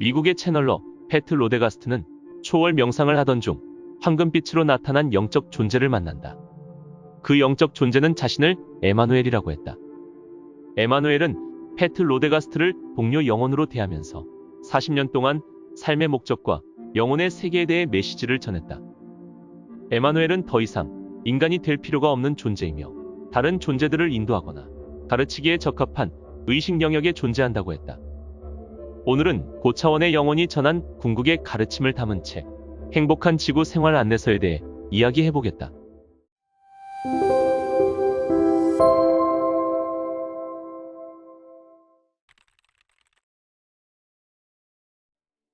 미국의 채널러 패트 로데가스트는 초월 명상을 하던 중 황금빛으로 나타난 영적 존재를 만난다. 그 영적 존재는 자신을 에마누엘이라고 했다. 에마누엘은 패트 로데가스트를 동료 영혼으로 대하면서 40년 동안 삶의 목적과 영혼의 세계에 대해 메시지를 전했다. 에마누엘은 더 이상 인간이 될 필요가 없는 존재이며 다른 존재들을 인도하거나 가르치기에 적합한 의식 영역에 존재한다고 했다. 오늘은 고차원의 영혼이 전한 궁극의 가르침을 담은 책, 행복한 지구 생활 안내서에 대해 이야기해 보겠다.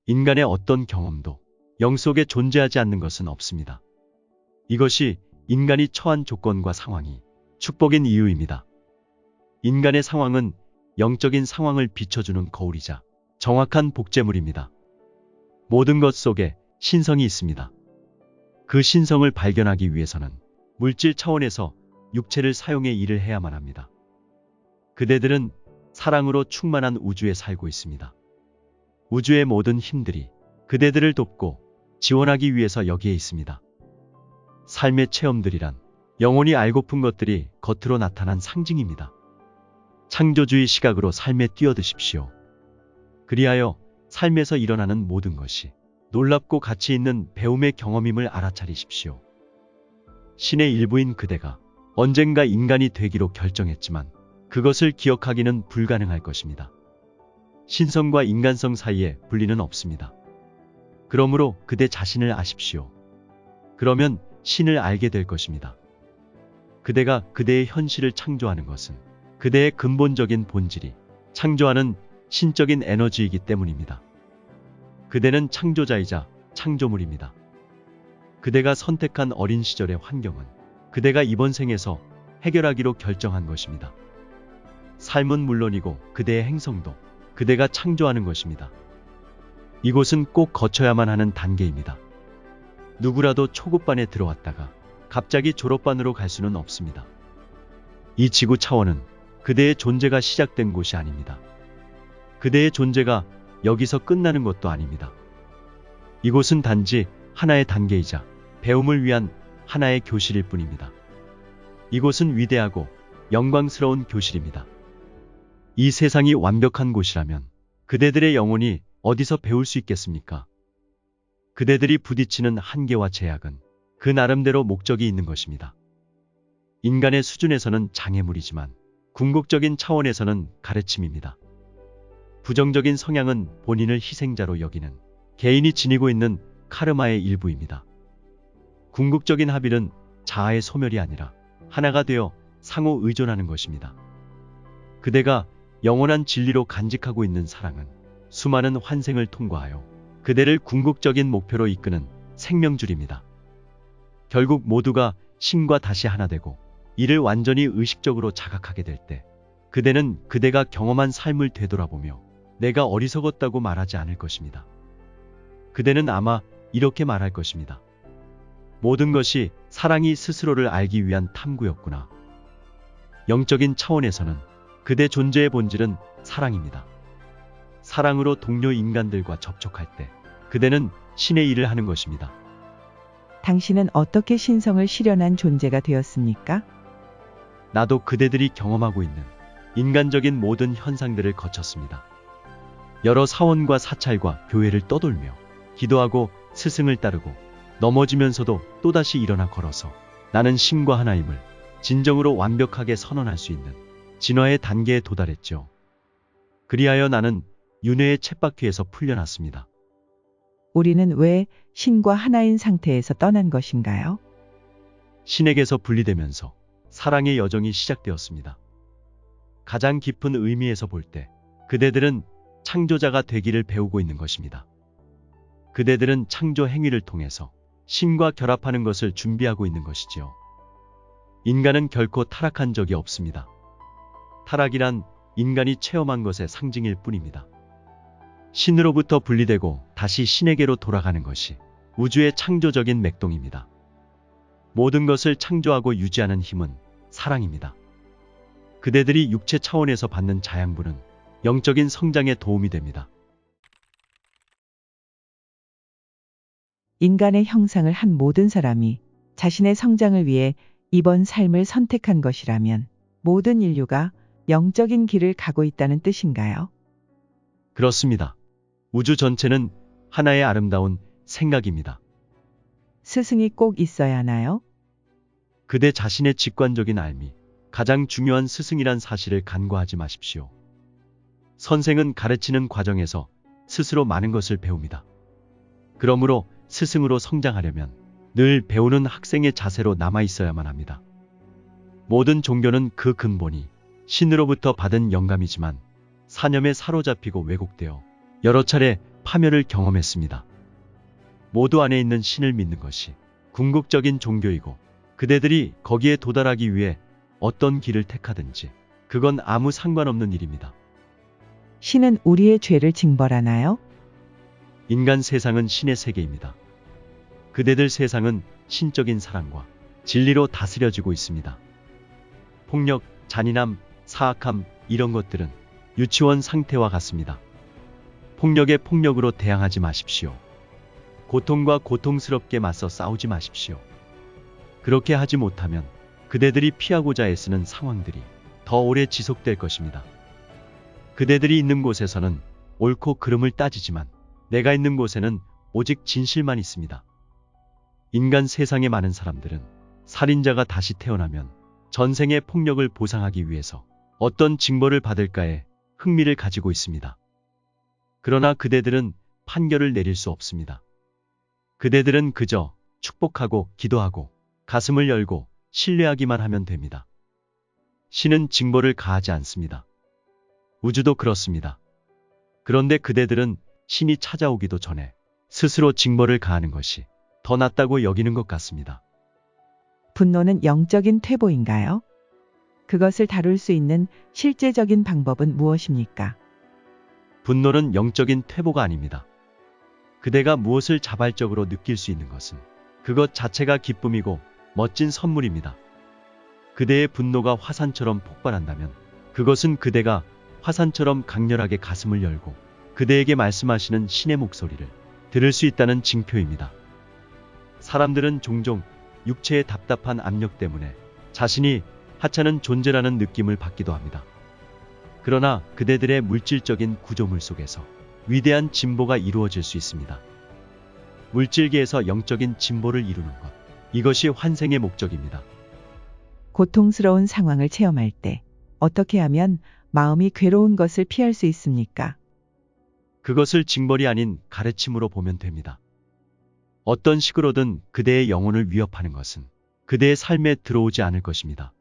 인간의 어떤 경험도 영 속에 존재하지 않는 것은 없습니다. 이것이 인간이 처한 조건과 상황이 축복인 이유입니다. 인간의 상황은 영적인 상황을 비춰주는 거울이자 정확한 복제물입니다. 모든 것 속에 신성이 있습니다. 그 신성을 발견하기 위해서는 물질 차원에서 육체를 사용해 일을 해야만 합니다. 그대들은 사랑으로 충만한 우주에 살고 있습니다. 우주의 모든 힘들이 그대들을 돕고 지원하기 위해서 여기에 있습니다. 삶의 체험들이란 영혼이 알고픈 것들이 겉으로 나타난 상징입니다. 창조주의 시각으로 삶에 뛰어드십시오. 그리하여 삶에서 일어나는 모든 것이 놀랍고 가치 있는 배움의 경험임을 알아차리십시오. 신의 일부인 그대가 언젠가 인간이 되기로 결정했지만 그것을 기억하기는 불가능할 것입니다. 신성과 인간성 사이에 분리는 없습니다. 그러므로 그대 자신을 아십시오. 그러면 신을 알게 될 것입니다. 그대가 그대의 현실을 창조하는 것은 그대의 근본적인 본질이 창조하는 신적인 에너지이기 때문입니다. 그대는 창조자이자 창조물입니다. 그대가 선택한 어린 시절의 환경은 그대가 이번 생에서 해결하기로 결정한 것입니다. 삶은 물론이고 그대의 행성도 그대가 창조하는 것입니다. 이곳은 꼭 거쳐야만 하는 단계입니다. 누구라도 초급반에 들어왔다가 갑자기 졸업반으로 갈 수는 없습니다. 이 지구 차원은 그대의 존재가 시작된 곳이 아닙니다. 그대의 존재가 여기서 끝나는 것도 아닙니다. 이곳은 단지 하나의 단계이자 배움을 위한 하나의 교실일 뿐입니다. 이곳은 위대하고 영광스러운 교실입니다. 이 세상이 완벽한 곳이라면 그대들의 영혼이 어디서 배울 수 있겠습니까? 그대들이 부딪히는 한계와 제약은 그 나름대로 목적이 있는 것입니다. 인간의 수준에서는 장애물이지만 궁극적인 차원에서는 가르침입니다. 부정적인 성향은 본인을 희생자로 여기는 개인이 지니고 있는 카르마의 일부입니다. 궁극적인 합일은 자아의 소멸이 아니라 하나가 되어 상호 의존하는 것입니다. 그대가 영원한 진리로 간직하고 있는 사랑은 수많은 환생을 통과하여 그대를 궁극적인 목표로 이끄는 생명줄입니다. 결국 모두가 신과 다시 하나 되고 이를 완전히 의식적으로 자각하게 될 때 그대는 그대가 경험한 삶을 되돌아보며 내가 어리석었다고 말하지 않을 것입니다. 그대는 아마 이렇게 말할 것입니다. 모든 것이 사랑이 스스로를 알기 위한 탐구였구나. 영적인 차원에서는 그대 존재의 본질은 사랑입니다. 사랑으로 동료 인간들과 접촉할 때 그대는 신의 일을 하는 것입니다. 당신은 어떻게 신성을 실현한 존재가 되었습니까? 나도 그대들이 경험하고 있는 인간적인 모든 현상들을 거쳤습니다. 여러 사원과 사찰과 교회를 떠돌며 기도하고 스승을 따르고 넘어지면서도 또다시 일어나 걸어서 나는 신과 하나임을 진정으로 완벽하게 선언할 수 있는 진화의 단계에 도달했죠. 그리하여 나는 윤회의 챗바퀴에서 풀려났습니다. 우리는 왜 신과 하나인 상태에서 떠난 것인가요? 신에게서 분리되면서 사랑의 여정이 시작되었습니다. 가장 깊은 의미에서 볼 때 그대들은 창조자가 되기를 배우고 있는 것입니다. 그대들은 창조 행위를 통해서 신과 결합하는 것을 준비하고 있는 것이지요. 인간은 결코 타락한 적이 없습니다. 타락이란 인간이 체험한 것의 상징일 뿐입니다. 신으로부터 분리되고 다시 신에게로 돌아가는 것이 우주의 창조적인 맥동입니다. 모든 것을 창조하고 유지하는 힘은 사랑입니다. 그대들이 육체 차원에서 받는 자양분은 영적인 성장에 도움이 됩니다. 인간의 형상을 한 모든 사람이 자신의 성장을 위해 이번 삶을 선택한 것이라면 모든 인류가 영적인 길을 가고 있다는 뜻인가요? 그렇습니다. 우주 전체는 하나의 아름다운 생각입니다. 스승이 꼭 있어야 하나요? 그대 자신의 직관적인 알미, 가장 중요한 스승이란 사실을 간과하지 마십시오. 선생은 가르치는 과정에서 스스로 많은 것을 배웁니다. 그러므로 스승으로 성장하려면 늘 배우는 학생의 자세로 남아 있어야만 합니다. 모든 종교는 그 근본이 신으로부터 받은 영감이지만 사념에 사로잡히고 왜곡되어 여러 차례 파멸을 경험했습니다. 모두 안에 있는 신을 믿는 것이 궁극적인 종교이고 그대들이 거기에 도달하기 위해 어떤 길을 택하든지 그건 아무 상관없는 일입니다. 신은 우리의 죄를 징벌하나요? 인간 세상은 신의 세계입니다. 그대들 세상은 신적인 사랑과 진리로 다스려지고 있습니다. 폭력, 잔인함, 사악함, 이런 것들은 유치원 상태와 같습니다. 폭력에 폭력으로 대항하지 마십시오. 고통과 고통스럽게 맞서 싸우지 마십시오. 그렇게 하지 못하면 그대들이 피하고자 애쓰는 상황들이 더 오래 지속될 것입니다. 그대들이 있는 곳에서는 옳고 그름을 따지지만 내가 있는 곳에는 오직 진실만 있습니다. 인간 세상의 많은 사람들은 살인자가 다시 태어나면 전생의 폭력을 보상하기 위해서 어떤 징벌을 받을까에 흥미를 가지고 있습니다. 그러나 그대들은 판결을 내릴 수 없습니다. 그대들은 그저 축복하고 기도하고 가슴을 열고 신뢰하기만 하면 됩니다. 신은 징벌을 가하지 않습니다. 우주도 그렇습니다. 그런데 그대들은 신이 찾아오기도 전에 스스로 징벌을 가하는 것이 더 낫다고 여기는 것 같습니다. 분노는 영적인 퇴보인가요? 그것을 다룰 수 있는 실제적인 방법은 무엇입니까? 분노는 영적인 퇴보가 아닙니다. 그대가 무엇을 자발적으로 느낄 수 있는 것은 그것 자체가 기쁨이고 멋진 선물입니다. 그대의 분노가 화산처럼 폭발한다면 그것은 그대가 화산처럼 강렬하게 가슴을 열고 그대에게 말씀하시는 신의 목소리를 들을 수 있다는 징표입니다. 사람들은 종종 육체의 답답한 압력 때문에 자신이 하찮은 존재라는 느낌을 받기도 합니다. 그러나 그대들의 물질적인 구조물 속에서 위대한 진보가 이루어질 수 있습니다. 물질계에서 영적인 진보를 이루는 것. 이것이 환생의 목적입니다. 고통스러운 상황을 체험할 때 어떻게 하면 마음이 괴로운 것을 피할 수 있습니까? 그것을 징벌이 아닌 가르침으로 보면 됩니다. 어떤 식으로든 그대의 영혼을 위협하는 것은 그대의 삶에 들어오지 않을 것입니다.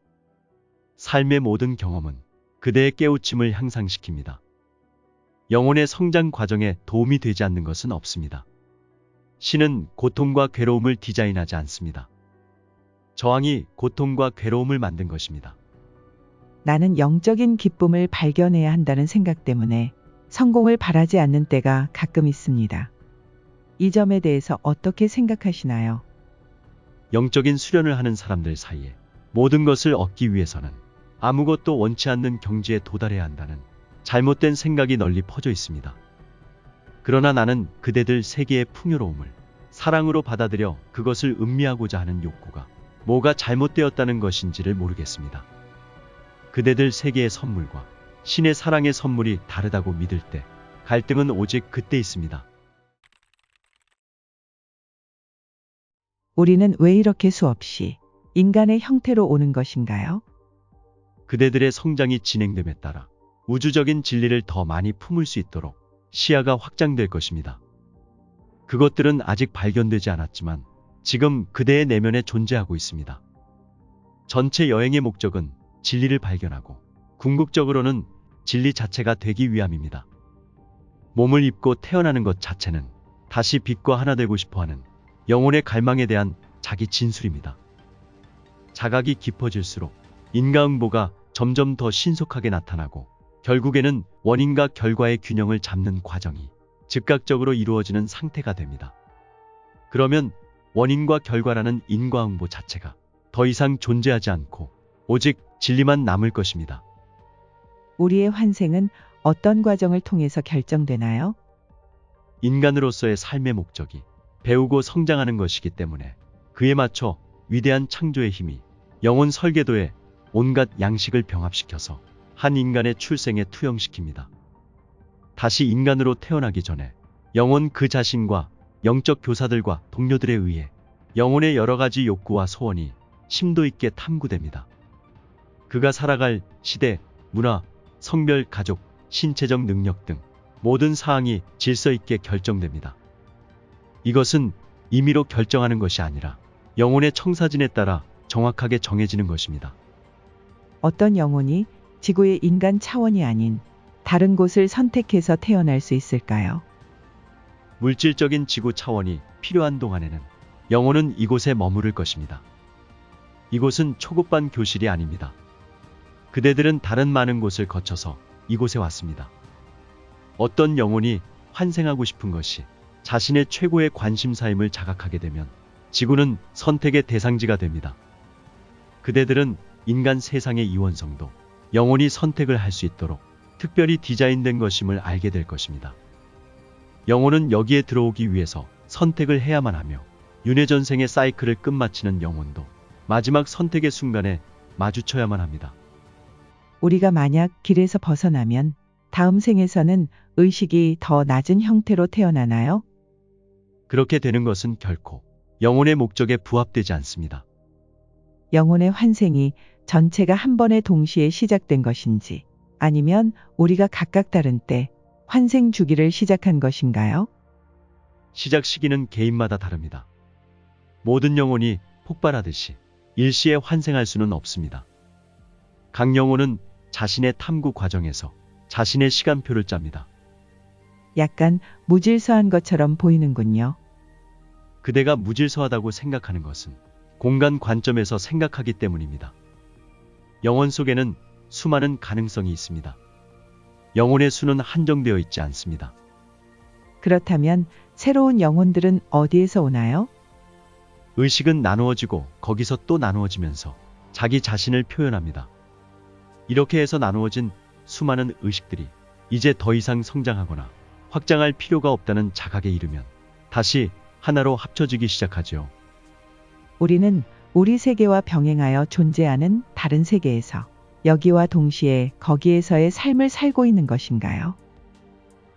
삶의 모든 경험은 그대의 깨우침을 향상시킵니다. 영혼의 성장 과정에 도움이 되지 않는 것은 없습니다. 신은 고통과 괴로움을 디자인하지 않습니다. 저항이 고통과 괴로움을 만든 것입니다. 나는 영적인 기쁨을 발견해야 한다는 생각 때문에 성공을 바라지 않는 때가 가끔 있습니다. 이 점에 대해서 어떻게 생각하시나요? 영적인 수련을 하는 사람들 사이에 모든 것을 얻기 위해서는 아무것도 원치 않는 경지에 도달해야 한다는 잘못된 생각이 널리 퍼져 있습니다. 그러나 나는 그대들 세계의 풍요로움을 사랑으로 받아들여 그것을 음미하고자 하는 욕구가 뭐가 잘못되었다는 것인지를 모르겠습니다. 그대들 세계의 선물과 신의 사랑의 선물이 다르다고 믿을 때 갈등은 오직 그때 있습니다. 우리는 왜 이렇게 수없이 인간의 형태로 오는 것인가요? 그대들의 성장이 진행됨에 따라 우주적인 진리를 더 많이 품을 수 있도록 시야가 확장될 것입니다. 그것들은 아직 발견되지 않았지만 지금 그대의 내면에 존재하고 있습니다. 전체 여행의 목적은 진리를 발견하고 궁극적으로는 진리 자체가 되기 위함입니다. 몸을 입고 태어나는 것 자체는 다시 빛과 하나 되고 싶어 하는 영혼의 갈망에 대한 자기 진술입니다. 자각이 깊어질수록 인과응보가 점점 더 신속하게 나타나고 결국에는 원인과 결과의 균형을 잡는 과정이 즉각적으로 이루어지는 상태가 됩니다. 그러면 원인과 결과라는 인과응보 자체가 더 이상 존재하지 않고 오직 진리만 남을 것입니다. 우리의 환생은 어떤 과정을 통해서 결정되나요? 인간으로서의 삶의 목적이 배우고 성장하는 것이기 때문에 그에 맞춰 위대한 창조의 힘이 영혼 설계도에 온갖 양식을 병합시켜서 한 인간의 출생에 투영시킵니다. 다시 인간으로 태어나기 전에 영혼 그 자신과 영적 교사들과 동료들에 의해 영혼의 여러 가지 욕구와 소원이 심도 있게 탐구됩니다. 그가 살아갈 시대, 문화, 성별, 가족, 신체적 능력 등 모든 사항이 질서 있게 결정됩니다. 이것은 임의로 결정하는 것이 아니라 영혼의 청사진에 따라 정확하게 정해지는 것입니다. 어떤 영혼이 지구의 인간 차원이 아닌 다른 곳을 선택해서 태어날 수 있을까요? 물질적인 지구 차원이 필요한 동안에는 영혼은 이곳에 머무를 것입니다. 이곳은 초급반 교실이 아닙니다. 그대들은 다른 많은 곳을 거쳐서 이곳에 왔습니다. 어떤 영혼이 환생하고 싶은 것이 자신의 최고의 관심사임을 자각하게 되면 지구는 선택의 대상지가 됩니다. 그대들은 인간 세상의 이원성도 영혼이 선택을 할 수 있도록 특별히 디자인된 것임을 알게 될 것입니다. 영혼은 여기에 들어오기 위해서 선택을 해야만 하며 윤회전생의 사이클을 끝마치는 영혼도 마지막 선택의 순간에 마주쳐야만 합니다. 우리가 만약 길에서 벗어나면 다음 생에서는 의식이 더 낮은 형태로 태어나나요? 그렇게 되는 것은 결코 영혼의 목적에 부합되지 않습니다. 영혼의 환생이 전체가 한 번에 동시에 시작된 것인지 아니면 우리가 각각 다른 때 환생 주기를 시작한 것인가요? 시작 시기는 개인마다 다릅니다. 모든 영혼이 폭발하듯이 일시에 환생할 수는 없습니다. 각 영혼은 자신의 탐구 과정에서 자신의 시간표를 짭니다. 약간 무질서한 것처럼 보이는군요. 그대가 무질서하다고 생각하는 것은 공간 관점에서 생각하기 때문입니다. 영혼 속에는 수많은 가능성이 있습니다. 영혼의 수는 한정되어 있지 않습니다. 그렇다면 새로운 영혼들은 어디에서 오나요? 의식은 나누어지고 거기서 또 나누어지면서 자기 자신을 표현합니다. 이렇게 해서 나누어진 수많은 의식들이 이제 더 이상 성장하거나 확장할 필요가 없다는 자각에 이르면 다시 하나로 합쳐지기 시작하죠. 우리는 우리 세계와 병행하여 존재하는 다른 세계에서 여기와 동시에 거기에서의 삶을 살고 있는 것인가요?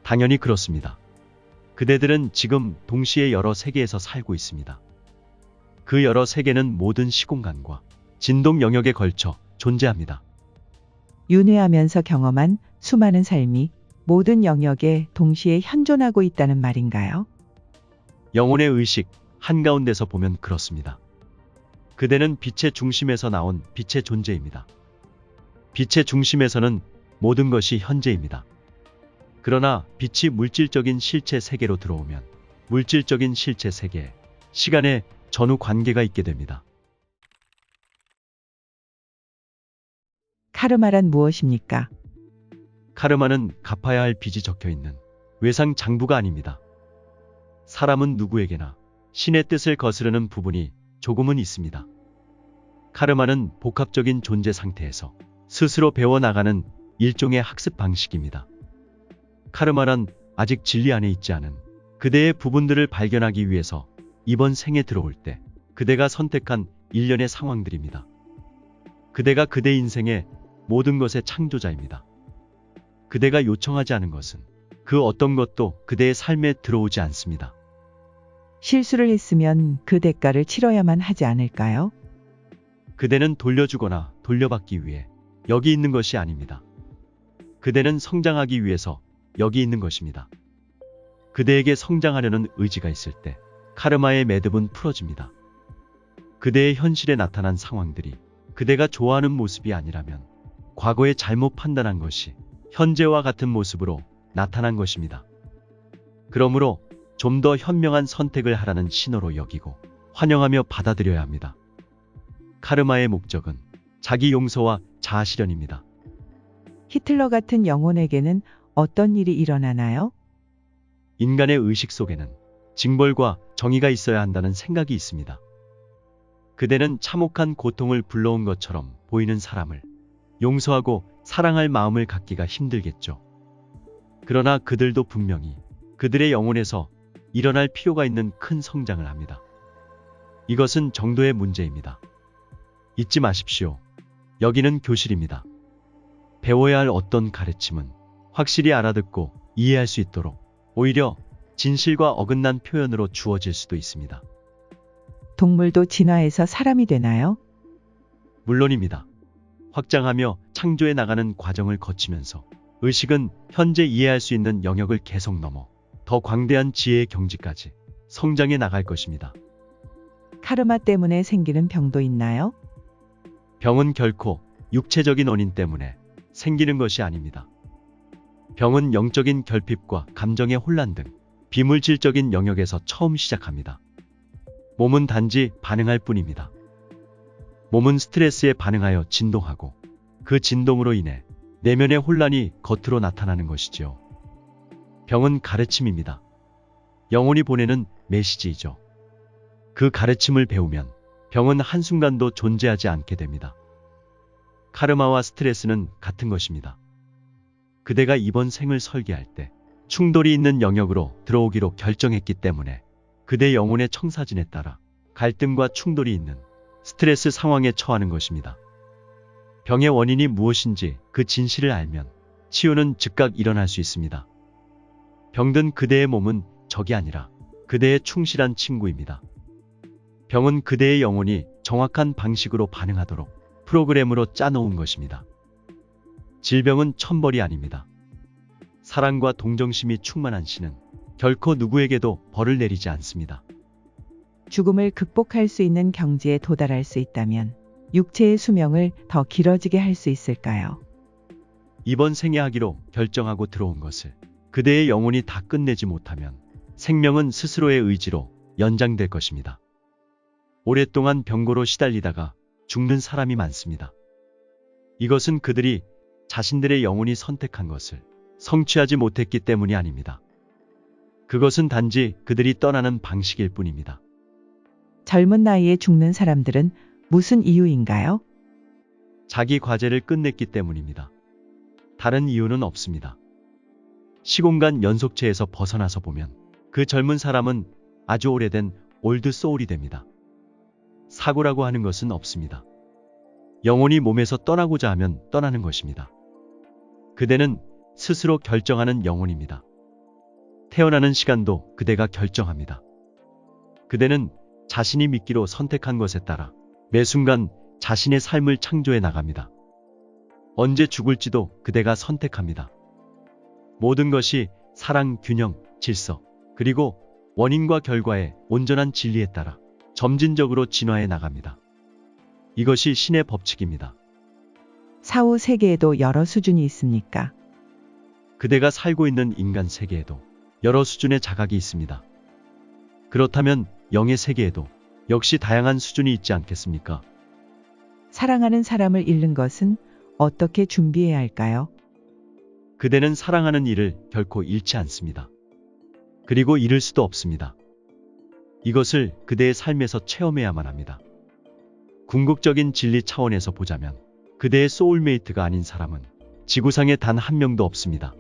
당연히 그렇습니다. 그대들은 지금 동시에 여러 세계에서 살고 있습니다. 그 여러 세계는 모든 시공간과 진동 영역에 걸쳐 존재합니다. 윤회하면서 경험한 수많은 삶이 모든 영역에 동시에 현존하고 있다는 말인가요? 영혼의 의식 한가운데서 보면 그렇습니다. 그대는 빛의 중심에서 나온 빛의 존재입니다. 빛의 중심에서는 모든 것이 현재입니다. 그러나 빛이 물질적인 실체 세계로 들어오면 물질적인 실체 세계에 시간에 전후 관계가 있게 됩니다. 카르마란 무엇입니까? 카르마는 갚아야 할 빚이 적혀 있는 외상 장부가 아닙니다. 사람은 누구에게나 신의 뜻을 거스르는 부분이 조금은 있습니다. 카르마는 복합적인 존재 상태에서 스스로 배워나가는 일종의 학습 방식입니다. 카르마란 아직 진리 안에 있지 않은 그대의 부분들을 발견하기 위해서 이번 생에 들어올 때 그대가 선택한 일련의 상황들입니다. 그대가 그대 인생의 모든 것의 창조자입니다. 그대가 요청하지 않은 것은 그 어떤 것도 그대의 삶에 들어오지 않습니다. 실수를 했으면 그 대가를 치러야만 하지 않을까요? 그대는 돌려주거나 돌려받기 위해 여기 있는 것이 아닙니다. 그대는 성장하기 위해서 여기 있는 것입니다. 그대에게 성장하려는 의지가 있을 때 카르마의 매듭은 풀어집니다. 그대의 현실에 나타난 상황들이 그대가 좋아하는 모습이 아니라면 과거에 잘못 판단한 것이 현재와 같은 모습으로 나타난 것입니다. 그러므로 좀 더 현명한 선택을 하라는 신호로 여기고 환영하며 받아들여야 합니다. 카르마의 목적은 자기 용서와 자아 실현입니다. 히틀러 같은 영혼에게는 어떤 일이 일어나나요? 인간의 의식 속에는 징벌과 정의가 있어야 한다는 생각이 있습니다. 그대는 참혹한 고통을 불러온 것처럼 보이는 사람을 용서하고 사랑할 마음을 갖기가 힘들겠죠. 그러나 그들도 분명히 그들의 영혼에서 일어날 필요가 있는 큰 성장을 합니다. 이것은 정도의 문제입니다. 잊지 마십시오. 여기는 교실입니다. 배워야 할 어떤 가르침은 확실히 알아듣고 이해할 수 있도록 오히려 진실과 어긋난 표현으로 주어질 수도 있습니다. 동물도 진화해서 사람이 되나요? 물론입니다. 확장하며 창조해 나가는 과정을 거치면서 의식은 현재 이해할 수 있는 영역을 계속 넘어 더 광대한 지혜의 경지까지 성장해 나갈 것입니다. 카르마 때문에 생기는 병도 있나요? 병은 결코 육체적인 원인 때문에 생기는 것이 아닙니다. 병은 영적인 결핍과 감정의 혼란 등 비물질적인 영역에서 처음 시작합니다. 몸은 단지 반응할 뿐입니다. 몸은 스트레스에 반응하여 진동하고 그 진동으로 인해 내면의 혼란이 겉으로 나타나는 것이지요. 병은 가르침입니다. 영혼이 보내는 메시지이죠. 그 가르침을 배우면 병은 한순간도 존재하지 않게 됩니다. 카르마와 스트레스는 같은 것입니다. 그대가 이번 생을 설계할 때 충돌이 있는 영역으로 들어오기로 결정했기 때문에 그대 영혼의 청사진에 따라 갈등과 충돌이 있는 스트레스 상황에 처하는 것입니다. 병의 원인이 무엇인지 그 진실을 알면 치유는 즉각 일어날 수 있습니다. 병든 그대의 몸은 적이 아니라 그대의 충실한 친구입니다. 병은 그대의 영혼이 정확한 방식으로 반응하도록 프로그램으로 짜놓은 것입니다. 질병은 천벌이 아닙니다. 사랑과 동정심이 충만한 신은 결코 누구에게도 벌을 내리지 않습니다. 죽음을 극복할 수 있는 경지에 도달할 수 있다면 육체의 수명을 더 길어지게 할 수 있을까요? 이번 생에 하기로 결정하고 들어온 것을 그대의 영혼이 다 끝내지 못하면 생명은 스스로의 의지로 연장될 것입니다. 오랫동안 병고로 시달리다가 죽는 사람이 많습니다. 이것은 그들이 자신들의 영혼이 선택한 것을 성취하지 못했기 때문이 아닙니다. 그것은 단지 그들이 떠나는 방식일 뿐입니다. 젊은 나이에 죽는 사람들은 무슨 이유인가요? 자기 과제를 끝냈기 때문입니다. 다른 이유는 없습니다. 시공간 연속체에서 벗어나서 보면 그 젊은 사람은 아주 오래된 올드 소울이 됩니다. 사고라고 하는 것은 없습니다. 영혼이 몸에서 떠나고자 하면 떠나는 것입니다. 그대는 스스로 결정하는 영혼입니다. 태어나는 시간도 그대가 결정합니다. 그대는 자신이 믿기로 선택한 것에 따라 매 순간 자신의 삶을 창조해 나갑니다. 언제 죽을지도 그대가 선택합니다. 모든 것이 사랑, 균형, 질서, 그리고 원인과 결과의 온전한 진리에 따라 점진적으로 진화해 나갑니다. 이것이 신의 법칙입니다. 사후 세계에도 여러 수준이 있습니까? 그대가 살고 있는 인간 세계에도 여러 수준의 자각이 있습니다. 그렇다면 영의 세계에도 역시 다양한 수준이 있지 않겠습니까? 사랑하는 사람을 잃는 것은 어떻게 준비해야 할까요? 그대는 사랑하는 이를 결코 잃지 않습니다. 그리고 잃을 수도 없습니다. 이것을 그대의 삶에서 체험해야만 합니다. 궁극적인 진리 차원에서 보자면 그대의 소울메이트가 아닌 사람은 지구상에 단 한 명도 없습니다.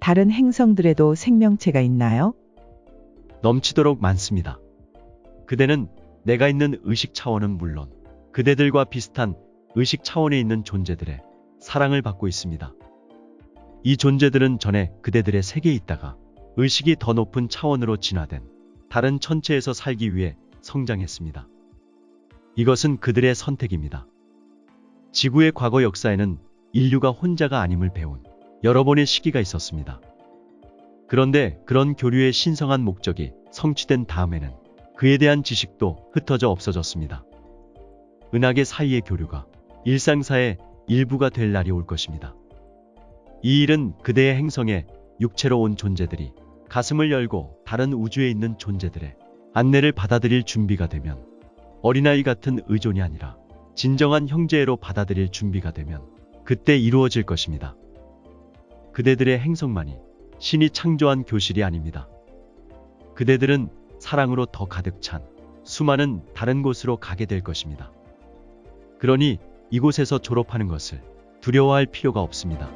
다른 행성들에도 생명체가 있나요? 넘치도록 많습니다. 그대는 내가 있는 의식 차원은 물론 그대들과 비슷한 의식 차원에 있는 존재들의 사랑을 받고 있습니다. 이 존재들은 전에 그대들의 세계에 있다가 의식이 더 높은 차원으로 진화된 다른 천체에서 살기 위해 성장했습니다. 이것은 그들의 선택입니다. 지구의 과거 역사에는 인류가 혼자가 아님을 배운 여러 번의 시기가 있었습니다. 그런데 그런 교류의 신성한 목적이 성취된 다음에는 그에 대한 지식도 흩어져 없어졌습니다. 은하계 사이의 교류가 일상사의 일부가 될 날이 올 것입니다. 이 일은 그대의 행성에 육체로 온 존재들이 가슴을 열고 다른 우주에 있는 존재들의 안내를 받아들일 준비가 되면 어린아이 같은 의존이 아니라 진정한 형제로 받아들일 준비가 되면 그때 이루어질 것입니다. 그대들의 행성만이 신이 창조한 교실이 아닙니다. 그대들은 사랑으로 더 가득 찬 수많은 다른 곳으로 가게 될 것입니다. 그러니 이곳에서 졸업하는 것을 두려워할 필요가 없습니다.